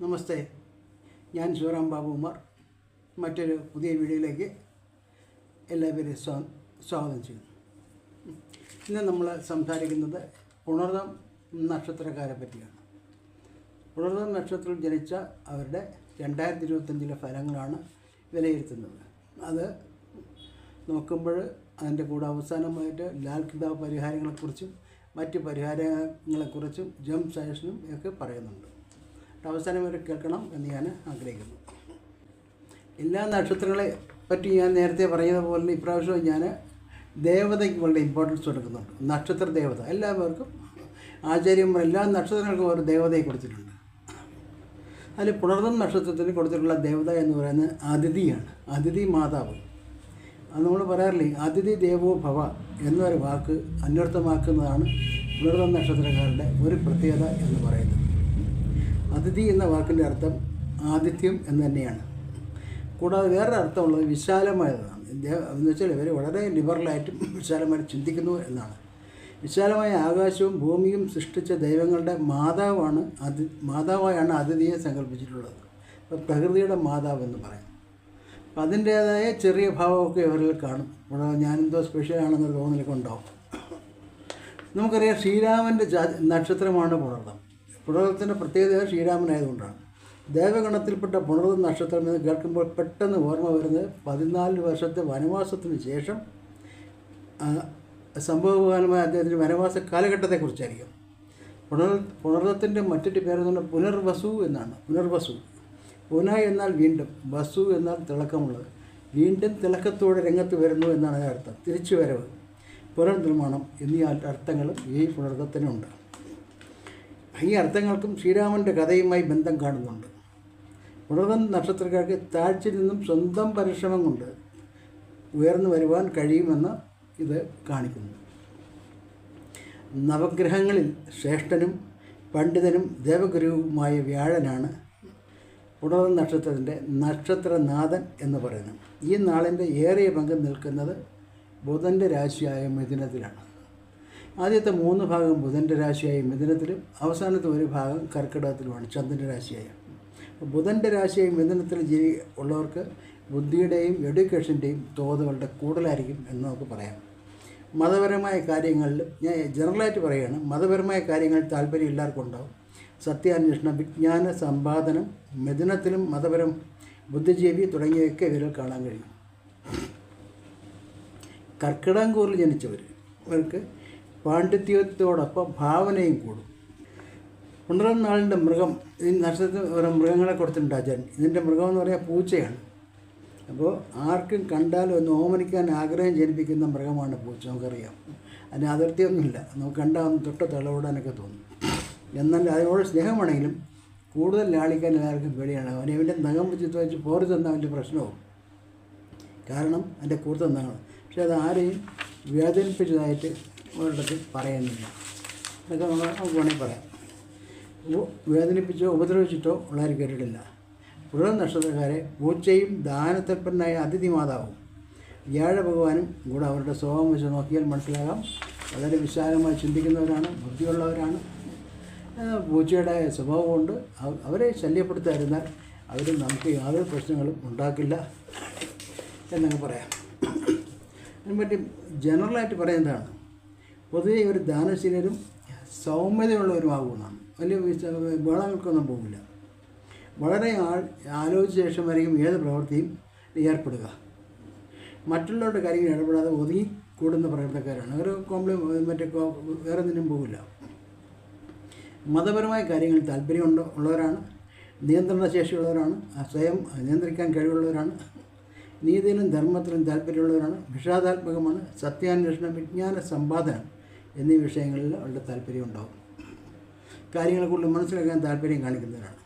നമസ്തേ. ഞാൻ ശിവറാം ബാബുകുമാർ മറ്റൊരു പുതിയ വീഡിയോയിലേക്ക് എല്ലാവരെയും സ്വാ സ്വാഗതം ചെയ്യുന്നു. ഇന്ന് നമ്മൾ സംസാരിക്കുന്നത് പുണർദം നക്ഷത്രക്കാരെ പറ്റിയാണ്. പുണർദം നക്ഷത്രത്തിൽ ജനിച്ച അവരുടെ രണ്ടായിരത്തി ഇരുപത്തഞ്ചിലെ ഫലങ്ങളാണ് വിലയിരുത്തുന്നത്. അത് നോക്കുമ്പോൾ അതിന്റെ കൂടെ അവസാനമായിട്ട് ലാൽ കിതാബ് പരിഹാരങ്ങളെക്കുറിച്ചും മറ്റ് പരിഹാരങ്ങളെക്കുറിച്ചും ജം സജഷനും ഒക്കെ പറയുന്നുണ്ട്. അവസാനം വരെ കേൾക്കണം എന്ന് ഞാൻ ആഗ്രഹിക്കുന്നു. എല്ലാ നക്ഷത്രങ്ങളെ പറ്റി ഞാൻ നേരത്തെ പറഞ്ഞതുപോലെ ഇപ്രാവശ്യം ഞാൻ ദേവതയ്ക്ക് വളരെ ഇമ്പോർട്ടൻസ് കൊടുക്കുന്നുണ്ട്. നക്ഷത്ര ദേവത. എല്ലാവർക്കും ആചാര്യന്മാർ എല്ലാ നക്ഷത്രങ്ങൾക്കും ഒരു ദേവതയെ കൊടുത്തിട്ടുണ്ട്. അതിൽ പുണർന്നം നക്ഷത്രത്തിന് കൊടുത്തിട്ടുള്ള ദേവത എന്ന് പറയുന്നത് അതിഥിയാണ്. അതിഥി മാതാവ്. അത് നമ്മൾ പറയാറില്ലേ അതിഥി ദേവോ ഭവ എന്നൊരു വാക്ക് അന്വർത്ഥമാക്കുന്നതാണ് പുണർന്നം നക്ഷത്രക്കാരുടെ ഒരു പ്രത്യേകത എന്ന് പറയുന്നത്. അതിഥി എന്ന വാക്കിന്റെ അർത്ഥം ആതിഥ്യം എന്ന് തന്നെയാണ്. കൂടാതെ വേറൊരു അർത്ഥമുള്ളത് വിശാലമായതാണ്. എന്ന് വെച്ചാൽ ഇവർ വളരെ ലിബറലായിട്ടും വിശാലമായിട്ട് ചിന്തിക്കുന്നു എന്നാണ്. വിശാലമായ ആകാശവും ഭൂമിയും സൃഷ്ടിച്ച ദൈവങ്ങളുടെ മാതാവാണ് അതി മാതാവായാണ് അതിഥിയെ സങ്കല്പിച്ചിട്ടുള്ളത്. അപ്പോൾ പ്രകൃതിയുടെ മാതാവ് എന്ന് പറയാം. അപ്പം അതിന്റേതായ ചെറിയ ഭാവമൊക്കെ ഇവരിൽ കാണും. ഇവിടെ ഞാനെന്തോ സ്പെഷ്യലാണെന്നൊരു തോന്നലൊക്കെ ഉണ്ടാവും നമുക്കറിയാം ശ്രീരാമന്റെ നക്ഷത്രമാണ് പുണർദം പുണർദത്തിന്റെ പ്രത്യേകത ശ്രീരാമനായതുകൊണ്ടാണ്. ദേവഗണത്തിൽപ്പെട്ട പുണർവ് നക്ഷത്രം എന്ന് കേൾക്കുമ്പോൾ പെട്ടെന്ന് ഓർമ്മ വരുന്നത് പതിനാല് വർഷത്തെ വനവാസത്തിന് ശേഷം സംഭവകാലമായ അദ്ദേഹത്തിന്റെ വനവാസ കാലഘട്ടത്തെക്കുറിച്ചായിരിക്കും. പുണർ പുണർവത്തിന്റെ മറ്റൊരു പേരെന്ന് പറഞ്ഞാൽ പുനർവസു എന്നാണ്. പുനർവസു. പുന എന്നാൽ വീണ്ടും വസു എന്നാൽ തിളക്കമുള്ളത്. വീണ്ടും തിളക്കത്തോടെ രംഗത്ത് വരുന്നു എന്നാണ് അർത്ഥം തിരിച്ചു വരവ്. പുനർനിർമ്മാണം എന്നീ അർത്ഥങ്ങളും ഈ പുണർദത്തിനുണ്ട്. ഈ അർത്ഥങ്ങൾക്കും ശ്രീരാമന്റെ കഥയുമായി ബന്ധം കാണുന്നുണ്ട്. ഉണർവൻ നക്ഷത്രക്കാർക്ക് താഴ്ചയിൽ നിന്നും സ്വന്തം പരിശ്രമം കൊണ്ട് ഉയർന്നു വരുവാൻ കഴിയുമെന്ന് ഇത് കാണിക്കുന്നു. നവഗ്രഹങ്ങളിൽ ശ്രേഷ്ഠനും പണ്ഡിതനും ദേവഗുരുവുമായ വ്യാഴനാണ് ഉണർവൻ നക്ഷത്രത്തിന്റെ നക്ഷത്രനാഥൻ എന്ന് പറയുന്നത്. ഈ നാളിന്റെ ഏറിയ പങ്ക് നിൽക്കുന്നത് ബുധന്റെ രാശിയായ മിഥുനത്തിലാണ്. ആദ്യത്തെ മൂന്ന് ഭാഗം ബുധന്റെ രാശിയായി മിഥുനത്തിലും അവസാനത്തെ ഒരു ഭാഗം കർക്കിടകത്തിലുമാണ് ചന്ദ്രന്റെ രാശിയായി. ബുധന്റെ രാശിയായി മിഥുനത്തിൽ ജീവി ഉള്ളവർക്ക് ബുദ്ധിയുടെയും എഡ്യൂക്കേഷന്റെയും തോതുകളുടെ കൂടുതലായിരിക്കും എന്ന് നമുക്ക് പറയാം. മതപരമായ കാര്യങ്ങളിൽ ഞാൻ ജനറലായിട്ട് പറയുകയാണ് മതപരമായ കാര്യങ്ങളിൽ താല്പര്യം എല്ലാവർക്കും ഉണ്ടാവും. സത്യാന്വേഷണം വിജ്ഞാന സമ്പാദനം മിഥുനത്തിലും മതപരം ബുദ്ധിജീവി തുടങ്ങിയവയൊക്കെ ഇവരിൽ കാണാൻ കഴിയും. കർക്കിടകങ്കൂറിൽ ജനിച്ചവർ ഇവർക്ക് പാണ്ഡിത്യത്തോടൊപ്പം ഭാവനയും കൂടും. പുണർന്ന നാളിന്റെ മൃഗം ഈ നക്ഷത്രത്തിൽ ഓരോ മൃഗങ്ങളെ കൊടുത്തിട്ടുണ്ട് അജൻ. ഇതിന്റെ മൃഗം എന്ന് പറയാൻ പൂച്ചയാണ്. അപ്പോൾ ആർക്കും കണ്ടാലും ഒന്ന് ഓമനിക്കാൻ ആഗ്രഹം ജനിപ്പിക്കുന്ന മൃഗമാണ് പൂച്ച നമുക്കറിയാം. അതിന് അതിർത്തിയൊന്നുമില്ല. നമുക്ക് കണ്ടാൽ ഒന്ന് തൊട്ട് തളവിടാനൊക്കെ തോന്നും. എന്നാൽ അതിനോട് സ്നേഹമാണെങ്കിലും കൂടുതൽ ലാളിക്കാൻ എല്ലാവർക്കും പേടിയാണ്. അവനെ അവന്റെ നഖം വെച്ച് വെച്ച് പോറി തന്നാൽ അവന്റെ പ്രശ്നവും. കാരണം അതിന്റെ കൂർത്ത നഖമാണ്. പക്ഷേ അത് ആരെയും വേദനിപ്പിച്ചതായിട്ട് ഒരിടത്ത് പറയുന്നില്ല അതൊക്കെ നമ്മൾ നമുക്ക് വേണമെങ്കിൽ പറയാം വേദനിപ്പിച്ചോ ഉപദ്രവിച്ചിട്ടോ ഉള്ളവർ കേട്ടിട്ടില്ല. പുഴ നക്ഷത്രക്കാരെ പൂച്ചയും ദാനത്തൽപ്പനായ അതിഥി മാതാവും വ്യാഴ ഭഗവാനും കൂടെ അവരുടെ സ്വഭാവം വെച്ച് നോക്കിയാൽ മനസ്സിലാകാം. വളരെ വിശാലമായി ചിന്തിക്കുന്നവരാണ് ബുദ്ധിയുള്ളവരാണ്. പൂച്ചയുടെ സ്വഭാവം കൊണ്ട് അവരെ ശല്യപ്പെടുത്താതിരുന്നാൽ അവർ നമുക്ക് യാതൊരു പ്രശ്നങ്ങളും ഉണ്ടാക്കില്ല എന്നങ്ങ് പറയാം. അതിനെപ്പറ്റി ജനറലായിട്ട് പറയുന്നതാണ്. പൊതുവെ ഒരു ദാനശീലരും സൗമ്യതയുള്ളവരുമാകുമെന്നാണ് വലിയ ബഹളങ്ങൾക്കൊന്നും പോകില്ല. വളരെ ആൾ ആലോചിച്ച ശേഷമായിരിക്കും ഏത് പ്രവൃത്തിയും ഏർപ്പെടുക. മറ്റുള്ളവരുടെ കാര്യങ്ങൾ ഇടപെടാതെ ഒതുങ്ങി കൂടുന്ന പ്രവർത്തക്കാരാണ് ഒരു കോംപ്ലി മറ്റേ വേറെ ഒന്നിനും പോകില്ല. മതപരമായ കാര്യങ്ങളിൽ താല്പര്യമുണ്ട് ഉള്ളവരാണ്. നിയന്ത്രണ ശേഷിയുള്ളവരാണ് സ്വയം നിയന്ത്രിക്കാൻ കഴിവുള്ളവരാണ്. നീതിയിലും ധർമ്മത്തിലും താല്പര്യമുള്ളവരാണ്. വിഷാദാത്മകമാണ്. സത്യാന്വേഷണം വിജ്ഞാന സമ്പാദനം. എന്നീ വിഷയങ്ങളിൽ അവരുടെ താല്പര്യം ഉണ്ടാവും. കാര്യങ്ങളെ കൂടുതൽ മനസ്സിലാക്കാൻ താല്പര്യം കാണിക്കുന്നവരാണ്.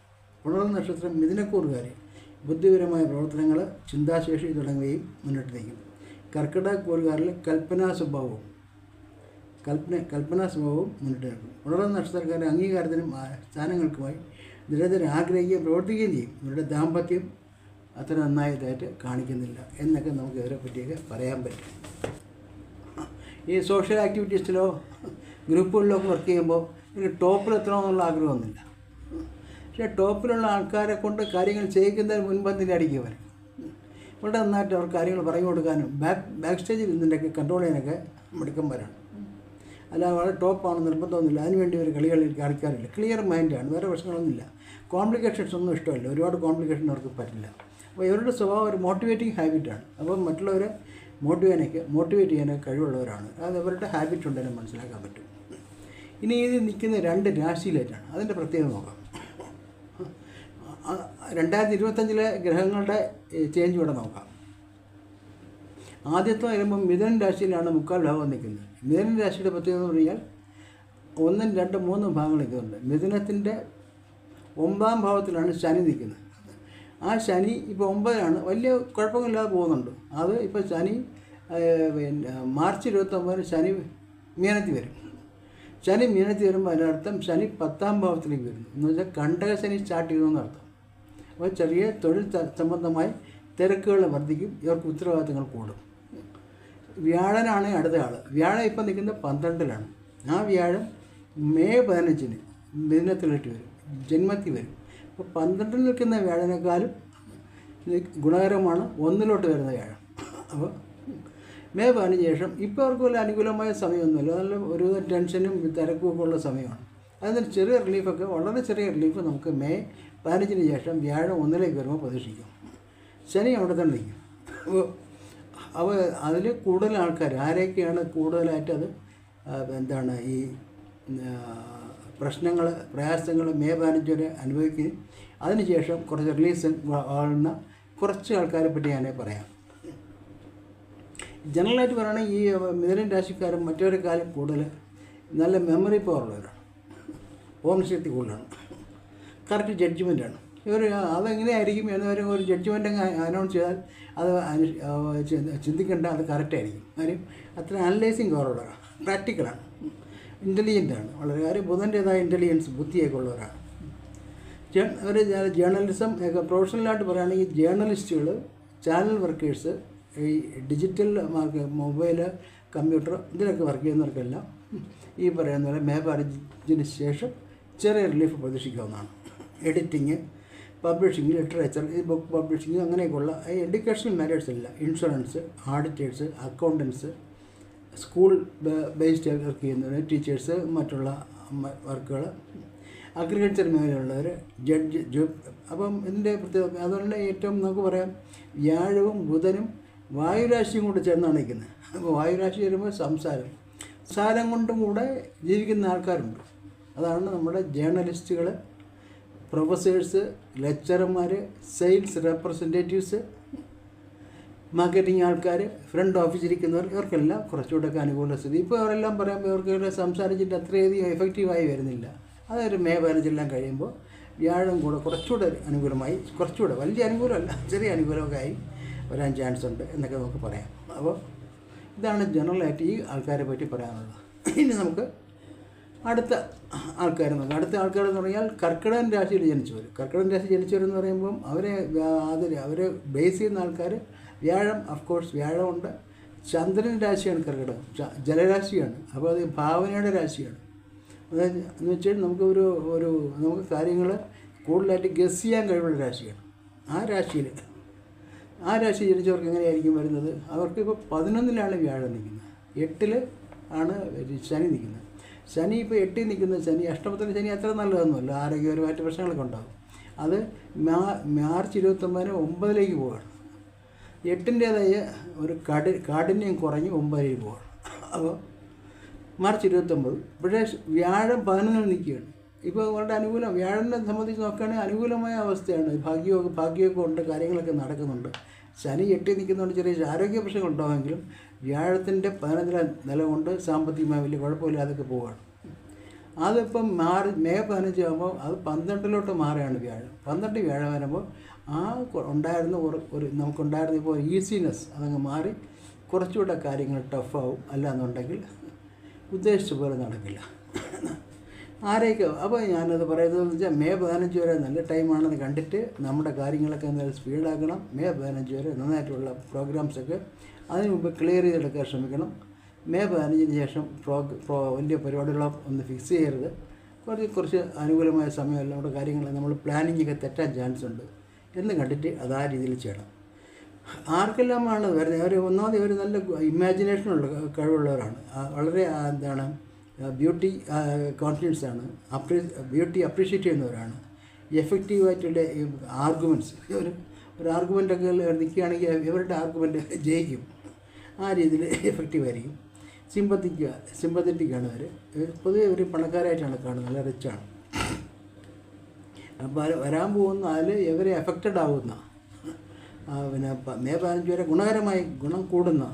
പുണർ നക്ഷത്രം മിഥുനക്കൂറുകാർ ബുദ്ധിപരമായ പ്രവർത്തനങ്ങൾ ചിന്താശേഷി തുടങ്ങുകയും മുന്നോട്ട് നയിക്കും. കർക്കിടകക്കൂറുകാരിൽ കൽപ്പനാ സ്വഭാവവും കൽപ്പന കൽപ്പനാ സ്വഭാവവും മുന്നിട്ട് നിൽക്കും ഉണർന്ന നക്ഷത്രക്കാരുടെ അംഗീകാരത്തിനും സ്ഥാനങ്ങൾക്കുമായി നിരന്തരം ആഗ്രഹിക്കുകയും പ്രവർത്തിക്കുകയും ചെയ്യും. ഇവരുടെ ദാമ്പത്യം അത്ര നന്നായതായിട്ട് കാണിക്കുന്നില്ല. എന്നൊക്കെ നമുക്ക് ഇവരെ പറ്റിയൊക്കെ പറയാൻ പറ്റും. ഈ സോഷ്യൽ ആക്ടിവിറ്റീസിലോ ഗ്രൂപ്പുകളിലോ വർക്ക് ചെയ്യുമ്പോൾ എനിക്ക് ടോപ്പിൽ എത്തണമെന്നുള്ള ആഗ്രഹമൊന്നുമില്ല. പക്ഷേ ടോപ്പിലുള്ള ആൾക്കാരെ കൊണ്ട് കാര്യങ്ങൾ ചെയ്യിക്കുന്നതിന് മുൻപന്തിയിലായിരിക്കും അവർ ഇവിടെ നന്നായിട്ട് അവർ കാര്യങ്ങൾ പറഞ്ഞു കൊടുക്കാനും ബാക്ക് ബാക്ക് സ്റ്റേജിൽ ഇതിന്റെയൊക്കെ കൺട്രോൾ ചെയ്യാനൊക്കെ മിടുക്കന്മാരാണ്. അല്ലാതെ വളരെ ടോപ്പാണ് നിർബന്ധമൊന്നുമില്ല. അതിനുവേണ്ടി ഒരു കളികളിൽ കളിക്കാറില്ല. ക്ലിയർ മൈൻഡാണ് വേറെ പ്രശ്നങ്ങളൊന്നുമില്ല. കോംപ്ലിക്കേഷൻസ് ഒന്നും ഇഷ്ടമല്ല. ഒരുപാട് കോംപ്ലിക്കേഷൻ അവർക്ക് പറ്റില്ല. അപ്പോൾ ഇവരുടെ സ്വഭാവം ഒരു മോട്ടിവേറ്റിംഗ് ഹാബിറ്റാണ് അപ്പോൾ മറ്റുള്ളവരെ മോട്ടിവേനൊക്കെ മോട്ടിവേറ്റ് ചെയ്യാനൊക്കെ കഴിവുള്ളവരാണ്. അത് അവരുടെ ഹാബിറ്റ് ഉണ്ടെന്ന് മനസ്സിലാക്കാൻ പറ്റും. ഇനി ഇത് നിൽക്കുന്ന രണ്ട് രാശിയിലേറ്റാണ് അതിന്റെ പ്രത്യേകത നോക്കാം. രണ്ടായിരത്തി ഇരുപത്തഞ്ചിലെ ഗ്രഹങ്ങളുടെ ചേഞ്ച് ഇവിടെ നോക്കാം. ആദ്യത്തെ വരുമ്പം മിഥുനൻ രാശിയിലാണ് മുക്കാൽ ഭാഗം നിൽക്കുന്നത്. മിഥുനൻ രാശിയുടെ പ്രത്യേകത എന്ന് പറഞ്ഞാൽ ഒന്നും രണ്ടും മൂന്നും ഭാഗങ്ങൾ നിൽക്കുന്നുണ്ട്. മിഥുനത്തിന്റെ ഒമ്പതാം ഭാവത്തിലാണ് ശനി നിൽക്കുന്നത്. ആ ശനി ഇപ്പോൾ ഒമ്പതിനാണ്. വലിയ കുഴപ്പമില്ലാതെ പോകുന്നുണ്ട്. അത് ഇപ്പോൾ ശനി പിന്നെ മാർച്ച് ഇരുപത്തൊമ്പതിന് ശനി മീനത്തിൽ വരും. ശനി മീനത്തിൽ വരുമ്പോൾ അതിനർത്ഥം ശനി പത്താം ഭാവത്തിലേക്ക് വരുന്നു. എന്ന് വെച്ചാൽ കണ്ടക ശനി സ്റ്റാർട്ട് ചെയ്തു എന്നർത്ഥം അപ്പോൾ ചെറിയ തൊഴിൽ സംബന്ധമായി തിരക്കുകൾ വർദ്ധിക്കും ഇവർക്ക് ഉത്തരവാദിത്തങ്ങൾ കൂടും. വ്യാഴനാണ് അടുത്ത ആൾ വ്യാഴം ഇപ്പം നിൽക്കുന്നത് പന്ത്രണ്ടിലാണ്. ആ വ്യാഴം മെയ് പതിനഞ്ചിന് മിഥുനത്തിലിട്ട് വരും. ജന്മത്തിൽ വരും. അപ്പോൾ പന്ത്രണ്ടിൽ നിൽക്കുന്ന വ്യാഴനേക്കാളും ഗുണകരമാണ് ഒന്നിലോട്ട് വരുന്ന വ്യാഴം. അപ്പോൾ മേ പതിനഞ്ച് ശേഷം ഇപ്പോൾ അവർക്ക് വല്ല അനുകൂലമായ സമയമൊന്നുമില്ല. നല്ല ഒരു ടെൻഷനും തിരക്കും ഒക്കെ ഉള്ള സമയമാണ്. അതിന് ചെറിയ റിലീഫൊക്കെ വളരെ ചെറിയ റിലീഫ് നമുക്ക് മേ പതിനഞ്ചിന് ശേഷം വ്യാഴം ഒന്നിലേക്ക് വരുമ്പോൾ പ്രതീക്ഷിക്കും. ശനി അവിടെ തന്നെ നിൽക്കും. അപ്പോൾ അപ്പോൾ അതിൽ കൂടുതൽ ആൾക്കാർ ആരെയൊക്കെയാണ് കൂടുതലായിട്ട് അത് എന്താണ് ഈ പ്രശ്നങ്ങൾ പ്രയാസങ്ങൾ മേ പതിനഞ്ച് വരെ അനുഭവിക്കുകയും അതിനുശേഷം കുറച്ച് റിലീസ് ആകുന്ന കുറച്ച് ആൾക്കാരെ പറ്റി ഞാൻ പറയാം. ജനറലായിട്ട് പറയുകയാണെങ്കിൽ ഈ മിഥുനൻ രാശിക്കാരും മറ്റവരെക്കാളും കൂടുതൽ നല്ല മെമ്മറി പവർ ഉള്ളവരാണ്. ഓർമ്മശക്തി കൂടുതലാണ്. കറക്റ്റ് ജഡ്ജ്മെന്റാണ് ഇവർ അതെങ്ങനെയായിരിക്കും എന്നവർ ഒരു ജഡ്ജ്മെന്റ് അങ്ങ് അനൗൺസ് ചെയ്താൽ അത് ചിന്തിക്കേണ്ട അത് കറക്റ്റായിരിക്കും കാര്യം അത്ര അനലൈസിങ് പവറുള്ളവരാണ് പ്രാക്ടിക്കലാണ് ഇന്റലിജന്റാണ് വളരെ കാര്യം ബുധന്റേതായ ഇന്റലിജൻസ് ബുദ്ധിയൊക്കെ ഉള്ളവരാണ്. ഒരു ജേർണലിസം പ്രൊഫഷണലായിട്ട് പറയുകയാണെങ്കിൽ ജേർണലിസ്റ്റുകൾ ചാനൽ വർക്കേഴ്സ് ഈ ഡിജിറ്റൽ മാർക്ക് മൊബൈൽ കമ്പ്യൂട്ടർ ഇതിലൊക്കെ വർക്ക് ചെയ്യുന്നവർക്കെല്ലാം ഈ പറയുന്ന പോലെ മേ പതിനഞ്ചിന് ശേഷം ചെറിയ റിലീഫ് പ്രതീക്ഷിക്കാവുന്നതാണ്. എഡിറ്റിങ് പബ്ലിഷിംഗ് ലിറ്ററേച്ചർ ഈ ബുക്ക് പബ്ലിഷിംഗ് അങ്ങനെയൊക്കെയുള്ള ഈ എഡ്യൂക്കേഷണൽ മാറ്റേഴ്സ് എല്ലാം insurance auditors accountants school based work ചെയ്യുന്നവർ ടീച്ചേഴ്സ് മറ്റുള്ള വർക്കുകൾ അഗ്രികൾച്ചർ മേഖലയുള്ളവർ ജഡ്ജ് ജു അപ്പം ഇതിന്റെ പ്രത്യേകത അതുപോലെ ഏറ്റവും നമുക്ക് പറയാം വ്യാഴവും ബുധനും വായുരാശിയും കൂടെ ചേർന്നാണ് നിൽക്കുന്നത്. അപ്പോൾ വായുരാശി വരുമ്പോൾ സംസാരം. സംസാരം കൊണ്ടും കൂടെ ജീവിക്കുന്ന ആൾക്കാരുണ്ട്. അതാണ് നമ്മുടെ ജേർണലിസ്റ്റുകൾ പ്രൊഫസേഴ്സ് ലെക്ചറർമാർ സെയിൽസ് റെപ്രസെന്റേറ്റീവ്സ് മാർക്കറ്റിംഗ് ആൾക്കാർ ഫ്രണ്ട് ഓഫീസിലിരിക്കുന്നവർ ഇവർക്കെല്ലാം കുറച്ചുകൂടെയൊക്കെ അനുകൂല സ്ഥിതി. ഇപ്പോൾ അവരെല്ലാം പറയുമ്പോൾ ഇവർക്ക് സംസാരിച്ചിട്ട് അത്രയധികം എഫക്റ്റീവായി വരുന്നില്ല. അതൊരു മേ പതിനഞ്ചെല്ലാം കഴിയുമ്പോൾ വ്യാഴം കൂടെ കുറച്ചുകൂടെ അനുകൂലമായി കുറച്ചുകൂടെ വലിയ അനുകൂലമല്ല ചെറിയ അനുകൂലമൊക്കെ ആയി വരാൻ ചാൻസ് ഉണ്ട് എന്നൊക്കെ നമുക്ക് പറയാം. അപ്പോൾ ഇതാണ് ജനറലായിട്ട് ഈ ആൾക്കാരെ പറ്റി പറയാനുള്ളത്. ഇനി നമുക്ക് അടുത്ത ആൾക്കാർ നോക്കാം. അടുത്ത ആൾക്കാർ എന്ന് പറഞ്ഞാൽ കർക്കിടകൻ രാശിയിൽ ജനിച്ചവർ. കർക്കിടകൻ രാശി ജനിച്ചവരെന്ന് പറയുമ്പം അവരെ അതിൽ അവരെ ബേസ് ചെയ്യുന്ന ആൾക്കാർ വ്യാഴം അഫ്കോഴ്സ് വ്യാഴമുണ്ട്. ചന്ദ്രൻ രാശിയാണ് കർക്കിടകം. ജലരാശിയാണ്. അപ്പോൾ അത് ഭാവനയുടെ രാശിയാണ്. അതായത് എന്ന് വെച്ചാൽ നമുക്ക് ഒരു ഒരു നമുക്ക് കാര്യങ്ങൾ കൂടുതലായിട്ട് ഗസ് ചെയ്യാൻ കഴിവുള്ള രാശിയാണ്. ആ രാശിയിൽ ആ രാശി ജനിച്ചവർക്ക് എങ്ങനെയായിരിക്കും വരുന്നത്? അവർക്ക് ഇപ്പോൾ പതിനൊന്നിലാണ് വ്യാഴം നിൽക്കുന്നത്. എട്ടിൽ ആണ് ശനി നിൽക്കുന്നത്. ശനി ഇപ്പോൾ എട്ടിൽ നിൽക്കുന്ന ശനി അഷ്ടമത്തിന്റെ ശനി അത്ര നല്ലതൊന്നുമല്ല. ആരോഗ്യപരമായിട്ട് പ്രശ്നങ്ങളൊക്കെ ഉണ്ടാകും അത് മാ മാർച്ച് ഇരുപത്തൊമ്പതിന് ഒമ്പതിലേക്ക് പോവുകയാണ് എട്ടിന്റേതായ ഒരു കടി കാഠിന്യം കുറഞ്ഞ് ഒമ്പതിലേക്ക് പോവുകയാണ് അപ്പോൾ മാർച്ച് ഇരുപത്തൊമ്പത്. പക്ഷേ വ്യാഴം പതിനൊന്നിൽ നിൽക്കുകയാണ്. ഇപ്പോൾ വളരെ അനുകൂലം വ്യാഴനെ സംബന്ധിച്ച് നോക്കുകയാണെങ്കിൽ അനുകൂലമായ അവസ്ഥയാണ്. ഭാഗ്യമൊക്കെ ഭാഗ്യമൊക്കെ ഉണ്ട് കാര്യങ്ങളൊക്കെ നടക്കുന്നുണ്ട്. ശനി എട്ടി നിൽക്കുന്നതുകൊണ്ട് ചെറിയ ആരോഗ്യ പ്രശ്നങ്ങൾ ഉണ്ടാകുമെങ്കിലും വ്യാഴത്തിന്റെ പതിനഞ്ചിലെ നില കൊണ്ട് സാമ്പത്തികമായി വലിയ കുഴപ്പമില്ലാതൊക്കെ പോവുകയാണ്. അതിപ്പം മാറി മേ പതിനഞ്ച് ആകുമ്പോൾ അത് പന്ത്രണ്ടിലോട്ട് മാറുകയാണ് വ്യാഴം. പന്ത്രണ്ട് വ്യാഴം വരുമ്പോൾ ആ ഉണ്ടായിരുന്ന ഒരു നമുക്കുണ്ടായിരുന്ന ഇപ്പോൾ ഈസിനെസ് അതങ്ങ് മാറി കുറച്ചുകൂടെ കാര്യങ്ങൾ ടഫാവും അല്ല എന്നുണ്ടെങ്കിൽ ഉദ്ദേശിച്ച പോലെ നടക്കില്ല. ആരെയൊക്കെ അപ്പോൾ ഞാനത് പറയുന്നത് വെച്ചാൽ മെയ് പതിനഞ്ച് വരെ നല്ല ടൈമാണെന്ന് കണ്ടിട്ട് നമ്മുടെ കാര്യങ്ങളൊക്കെ എന്തായാലും സ്പീഡാക്കണം. മെയ് പതിനഞ്ച് വരെ നന്നായിട്ടുള്ള പ്രോഗ്രാംസൊക്കെ അതിന് മുമ്പ് ക്ലിയർ ചെയ്തെടുക്കാൻ ശ്രമിക്കണം. മെയ് പതിനഞ്ചിന് ശേഷം പ്രോ പ്രോ വലിയ പരിപാടികളോ ഒന്ന് ഫിക്സ് ചെയ്യരുത്. കുറച്ച് കുറച്ച് അനുകൂലമായ സമയമല്ല. നമ്മുടെ കാര്യങ്ങൾ നമ്മൾ പ്ലാനിങ്ങൊക്കെ തെറ്റാൻ ചാൻസ് ഉണ്ട് എന്ന് കണ്ടിട്ട് അത് ആ രീതിയിൽ ചെയ്യണം. ആർക്കെല്ലാമാണ് വരുന്നത്? അവർ ഒന്നാമത് ഇവർ നല്ല ഇമാജിനേഷനുള്ള കഴിവുള്ളവരാണ്. വളരെ എന്താണ് ബ്യൂട്ടി കോൺഫിഡൻസ് ആണ്. അപ്രീ ബ്യൂട്ടി അപ്രീഷിയേറ്റ് ചെയ്യുന്നവരാണ്. എഫക്റ്റീവായിട്ടുള്ള ആർഗ്യുമെന്റ്സ് ഒരു ഒരു ആർഗ്യുമെന്റൊക്കെ നിൽക്കുകയാണെങ്കിൽ ഇവരുടെ ആർഗ്യുമെന്റ് ജയിക്കും. ആ രീതിയിൽ എഫക്റ്റീവ് ആയിരിക്കും. സിമ്പത്തിക്കുക സിമ്പത്തറ്റിക്കാണ് അവർ പൊതുവെ ഒരു പണക്കാരായിട്ടാണ് കാണുന്നത്. നല്ല റിച്ചാണ് അപ്പോൾ വരാൻ പോകുന്ന അതിൽ ഇവരെ എഫക്റ്റഡ് ആവുന്ന? ആ, പിന്നെ മേ പതിനഞ്ച് വരെ ഗുണകരമായി ഗുണം കൂടുന്ന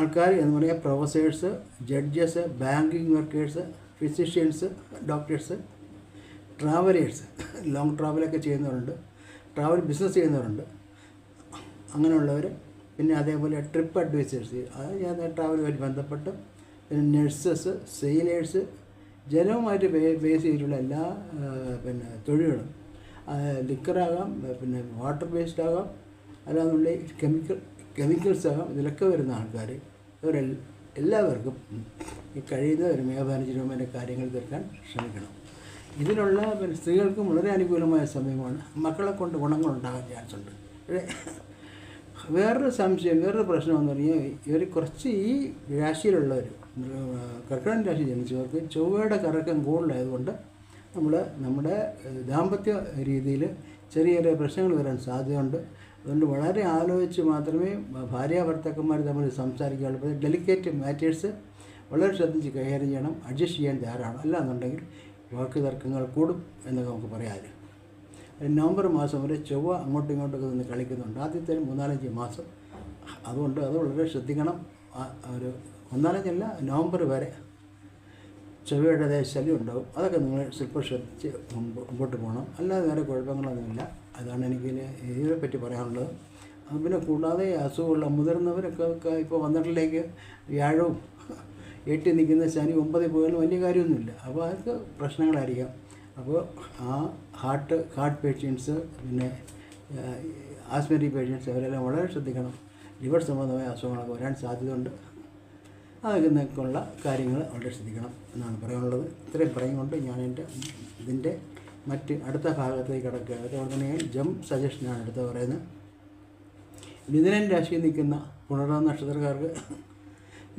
ആൾക്കാർ എന്ന് പറയുക professors judges banking workers physicians doctors travellers. Long ട്രാവലൊക്കെ ചെയ്യുന്നവരുണ്ട്. ട്രാവൽ ബിസിനസ് ചെയ്യുന്നവരുണ്ട്. അങ്ങനെയുള്ളവർ പിന്നെ അതേപോലെ ട്രിപ്പ് അഡ്വൈസേഴ്സ്. അത് ഞാൻ ട്രാവലുമായിട്ട് ബന്ധപ്പെട്ട് പിന്നെ നഴ്സസ് സെയിലേഴ്സ് ജനവുമായിട്ട് ബേസ് ചെയ്തിട്ടുള്ള എല്ലാ പിന്നെ തൊഴിലുകളും ലിക്കറാകാം പിന്നെ വാട്ടർ ബേസ്ഡ് ആകാം അല്ലാന്നുണ്ടെങ്കിൽ കെമിക്കൽ കെമിക്കൽസ് ആകാം ഇതിലൊക്കെ വരുന്ന ആൾക്കാർ ഇവരെ എല്ലാവർക്കും ഈ കഴിയുന്ന ഒരു മേഘാനുജീവമായ കാര്യങ്ങൾ തീർക്കാൻ ശ്രമിക്കണം. ഇതിനുള്ള പിന്നെ സ്ത്രീകൾക്കും വളരെ അനുകൂലമായ സമയമാണ്. മക്കളെ കൊണ്ട് ഗുണങ്ങളുണ്ടാകാൻ ചാൻസ് ഉണ്ട്. വേറൊരു സംശയം വേറൊരു പ്രശ്നം എന്ന് പറഞ്ഞാൽ ഇവർ കുറച്ച് ഈ രാശിയിലുള്ളവർ കർക്കിടൻ രാശി ജനിച്ചവർക്ക് ചൊവ്വയുടെ കറക്കം കൂടുതലായതുകൊണ്ട് നമ്മൾ നമ്മുടെ ദാമ്പത്യ രീതിയിൽ ചെറിയ ചെറിയ പ്രശ്നങ്ങൾ വരാൻ സാധ്യതയുണ്ട്. അതുകൊണ്ട് വളരെ ആലോചിച്ച് മാത്രമേ ഭാര്യ ഭർത്താക്കന്മാർ തമ്മിൽ സംസാരിക്കുകയുള്ളൂ ഡെലിക്കേറ്റ് മാറ്റേഴ്സ് വളരെ ശ്രദ്ധിച്ച് കൈകാര്യം ചെയ്യണം അഡ്ജസ്റ്റ് ചെയ്യാൻ തയ്യാറാണ് അല്ലാന്നുണ്ടെങ്കിൽ വാക്ക് തർക്കങ്ങൾ കൂടും എന്നൊക്കെ നമുക്ക് പറയാമല്ലോ നവംബർ മാസം വരെ ചൊവ്വ അങ്ങോട്ടും ഇങ്ങോട്ടൊക്കെ നിന്ന് കളിക്കുന്നുണ്ട്. ആദ്യത്തെ മൂന്നാലഞ്ച് മാസം. അതുകൊണ്ട് അത് വളരെ ശ്രദ്ധിക്കണം. ഒരു ഒന്നാലഞ്ചല്ല നവംബർ വരെ ചൊവ്വയുടെ ശല്യം ഉണ്ടാവും അതൊക്കെ നിങ്ങൾ സ്വല്പം ശ്രദ്ധിച്ച് മുമ്പോട്ട് പോകണം. അല്ലാതെ വേറെ കുഴപ്പങ്ങളൊന്നുമില്ല. അതാണ് എനിക്ക് ഇതിനെ പറ്റി പറയാനുള്ളത്. പിന്നെ കൂടാതെ അസുഖമുള്ള മുതിർന്നവരൊക്കെ ഇപ്പോൾ പന്ത്രണ്ടിലേക്ക് വ്യാഴവും എട്ടി നിൽക്കുന്ന ശനി ഒമ്പതിൽ പോയാലും വലിയ കാര്യമൊന്നുമില്ല. അപ്പോൾ അതൊക്കെ പ്രശ്നങ്ങളായിരിക്കാം. അപ്പോൾ ആ ഹാർട്ട് ഹാർട്ട് പേഷ്യൻസ് പിന്നെ ആസ്മെറ്റിക് പേഷ്യൻസ് അവരെല്ലാം വളരെ ശ്രദ്ധിക്കണം. ലിവർ സംബന്ധമായ അസുഖങ്ങളൊക്കെ വരാൻ സാധ്യതയുണ്ട്. അതൊക്കെ കാര്യങ്ങൾ വളരെ ശ്രദ്ധിക്കണം എന്നാണ് പറയാനുള്ളത്. ഇത്രയും പറയുകൊണ്ട് ഞാൻ എന്റെ ഇതിന്റെ മറ്റ് അടുത്ത ഭാഗത്തേക്ക് കിടക്കുക. അതുപോലെ തന്നെ ജം സജഷനാണ് അടുത്ത പറയുന്നത്. മിഥുനൻ രാശിയിൽ നിൽക്കുന്ന പുണർന്ന നക്ഷത്രക്കാർക്ക്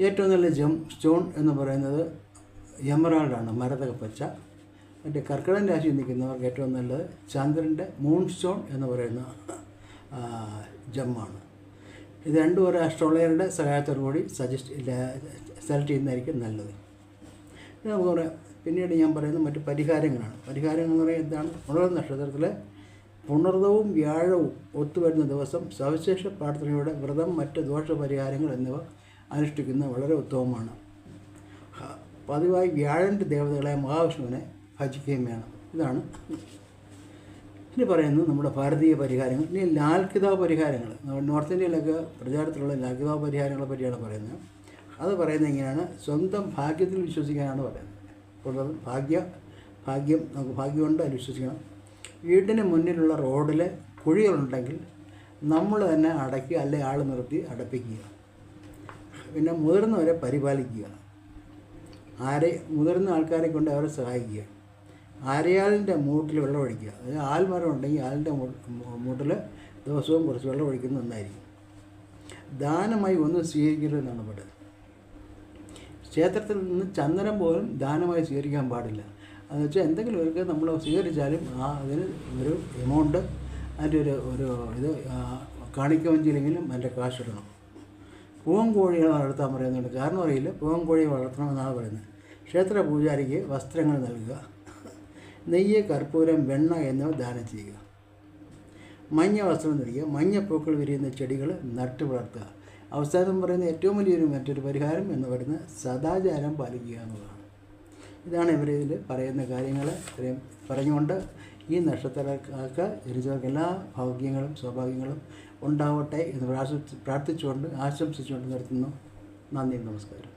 ഏറ്റവും നല്ല ജം സ്റ്റോൺ എന്ന് പറയുന്നത് എമറാൾഡാണ് മരതക പച്ച മറ്റേ കർക്കിടകൻ രാശിയിൽ നിൽക്കുന്നവർക്ക് ഏറ്റവും നല്ലത് ചന്ദ്രന്റെ മൂൺ സ്റ്റോൺ എന്ന് പറയുന്ന ജമ്മാണ്. ഇത് രണ്ടു ഒരു അസ്ട്രോളജറുടെ സഹായത്തോടു കൂടി സജസ്റ്റ് സെലക്ട് ചെയ്യുന്നതായിരിക്കും നല്ലത്. പിന്നെ നമുക്ക് പറയാം പിന്നീട് ഞാൻ പറയുന്നത് മറ്റു പരിഹാരങ്ങളാണ്. പരിഹാരങ്ങൾ എന്ന് പറയുന്നത് എന്താണ്? പുണർ നക്ഷത്രത്തിലെ പുണർദവും വ്യാഴവും ഒത്തുവരുന്ന ദിവസം സവിശേഷ പ്രാർത്ഥനയുടെ വ്രതം മറ്റ് ദോഷപരിഹാരങ്ങൾ എന്നിവ അനുഷ്ഠിക്കുന്നത് വളരെ ഉത്തമമാണ്. പതിവായി വ്യാഴന്റെ ദേവതകളെ മഹാവിഷ്ണുവിനെ ഭജിക്കുകയും വേണം. ഇതാണ് ഇനി പറയുന്നത് നമ്മുടെ ഭാരതീയ പരിഹാരങ്ങൾ ഇനി ലാൽ കിതാബ് പരിഹാരങ്ങൾ നോർത്ത് ഇന്ത്യയിലൊക്കെ പ്രചാരത്തിലുള്ള ലാൽ കിതാബ് പരിഹാരങ്ങളെ പറ്റിയാണ് പറയുന്നത്. അത് പറയുന്നത് ഇങ്ങനെയാണ് സ്വന്തം ഭാഗ്യത്തിൽ വിശ്വസിക്കാനാണ് പറയുന്നത്. കൂടുതലും ഭാഗ്യ ഭാഗ്യം നമുക്ക് ഭാഗ്യമുണ്ട് അതിൽ വിശ്വസിക്കണം. വീടിന് മുന്നിലുള്ള റോഡിൽ കുഴികളുണ്ടെങ്കിൽ നമ്മൾ തന്നെ അടയ്ക്കുക അല്ലെങ്കിൽ ആൾ നിർത്തി അടപ്പിക്കുക. പിന്നെ മുതിർന്നവരെ പരിപാലിക്കുക. ആരെ മുതിർന്ന ആൾക്കാരെ കൊണ്ട് അവരെ സഹായിക്കുക. ആരയാളിന്റെ മൂട്ടിൽ വെള്ളം ഒഴിക്കുക. അതായത് ആൽമരം ഉണ്ടെങ്കിൽ ആലിന്റെ മൂട്ടിൽ ദിവസവും കുറച്ച് വെള്ളം ഒഴിക്കുന്നത് നന്നായിരിക്കും. ദാനമായി ഒന്നും സ്വീകരിക്കരുതെന്നാണ് പറയുന്നത് ക്ഷേത്രത്തിൽ നിന്ന് ചന്ദനം പോലും ദാനമായി സ്വീകരിക്കാൻ പാടില്ല. എന്ന് വെച്ചാൽ എന്തെങ്കിലും ഒരു നമ്മൾ സ്വീകരിച്ചാലും ആ അതിന് ഒരു എമൗണ്ട് അതിന്റെ ഒരു ഒരു ഇത് കാണിക്കവഞ്ചിയിലെങ്കിലും അതിന്റെ കാശിടണം പൂവൻ കോഴികളെ വളർത്താൻ പറയുന്നുണ്ട്. കാരണം അറിയില്ല. പൂവൻ കോഴിയെ വളർത്തണമെന്നാണ് പറയുന്നത്. ക്ഷേത്ര പൂജാരിക്ക് വസ്ത്രങ്ങൾ നൽകുക. നെയ്യ് കർപ്പൂരം വെണ്ണ എന്നിവ ദാനം ചെയ്യുക. മഞ്ഞ വസ്ത്രം ധരിക്കുക. മഞ്ഞപ്പൂക്കൾ വിരിയുന്ന ചെടികൾ നട്ടു വളർത്തുക. അവസാനം പറയുന്ന ഏറ്റവും വലിയൊരു മറ്റൊരു പരിഹാരം എന്ന് പറയുന്നത് സദാചാരം പാലിക്കുക എന്നുള്ളതാണ് ഇതാണ് ഇവർ ഇതിൽ പറയുന്ന കാര്യങ്ങൾ. ഇത്രയും പറഞ്ഞുകൊണ്ട് ഈ നക്ഷത്രക്കാർക്ക് ജനിച്ചവർക്ക് എല്ലാ ഭാഗ്യങ്ങളും സൗഭാഗ്യങ്ങളും ഉണ്ടാവട്ടെ എന്ന് പ്രാർത്ഥിച്ചുകൊണ്ട് ആശംസിച്ചുകൊണ്ട് നിർത്തുന്നു. നന്ദി നമസ്കാരം.